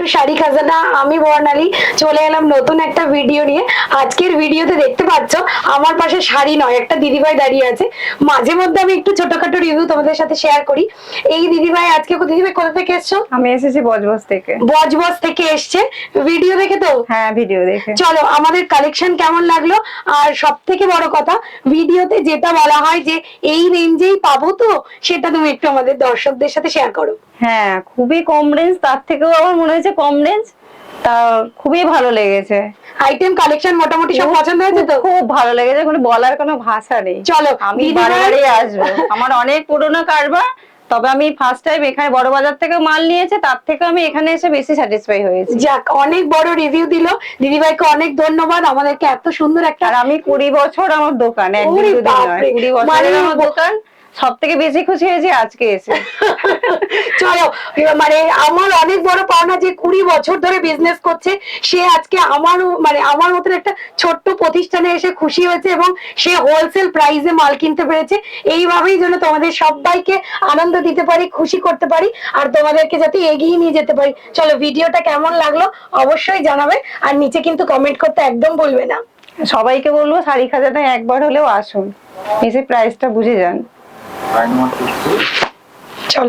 Two sari খাজানা আমি বর্ণালী চলে এলাম নতুন একটা ভিডিও নিয়ে। আজকের ভিডিওতে দেখতে পাচ্ছ আমার পাশে শাড়ি নয় একটা দিদিভাই দাঁড়িয়ে আছে। মাঝে মধ্যে আমি একটু ছোটখাটো রিভিউ তোমাদের সাথে শেয়ার করি। এই দিদিভাই আজকে দিদিভাই কোথা থেকে এসছো? আমি এসেছি বজবজ থেকে। বজবজ থেকে এসছে। ভিডিও দেখে তো? হ্যাঁ ভিডিও দেখে। চলো আমাদের কালেকশন কেমন লাগল? আর সব থেকে বড় কথা ভিডিওতে যেটা বলা হয় যে এই রেঞ্জেই পাবো তো সেটা তুমি একটু আমাদের দর্শকদের সাথে শেয়ার করো। হ্যাঁ খুবই কম রেঞ্জ তার থেকেও আমার মনে হয়েছে কম রেঞ্জ তা খুবই ভালো লেগেছে। আইটেম কালেকশন মোটামুটি সব পছন্দ হয়েছে তো? খুব ভালো লেগেছে কোনো বলার কোনো ভাষা নেই। চলো আমি দিদিভাই- বারে বারে আসব। আমার অনেক পুরোনো কারবার তবে আমি ফার্স্ট টাইম এখানে বড় বাজার থেকে মাল নিয়েছে তার থেকে আমি এখানে এসে বেশি স্যাটিসফাই হয়েছি। যাক অনেক বড় রিভিউ দিল। দিদিভাইকে অনেক ধন্যবাদ আমাদেরকে এত সুন্দর একটা আর আমি কুড়ি বছর আমার দোকান বাপরে, কুড়ি মানে বছরের আমার দোকান সব থেকে বেশি খুশি হয়েছি আজকে এসে। মানে আমার অনেক বড় পাওনা যে কুড়ি বছর ধরে বিজনেস করছে সে আজকে আমার মানে আমার মতন একটা ছোট্ট প্রতিষ্ঠানে এসে খুশি হয়েছে এবং সে হোলসেল প্রাইসে মাল কিনতে পেরেছে। এইভাবেই যেন তোমাদের সবাইকে আনন্দ দিতে পারি খুশি করতে পারি আর তোমাদেরকে যাতে এগিয়ে নিয়ে যেতে পারি। চলো ভিডিওটা কেমন লাগল অবশ্যই জানাবে আর নিচে কিন্তু কমেন্ট করতে একদম বলবে না। সবাইকে বলব শাড়ি খাজানায় একবার হলেও আসুন। এসে প্রাইসটা বুঝে যান।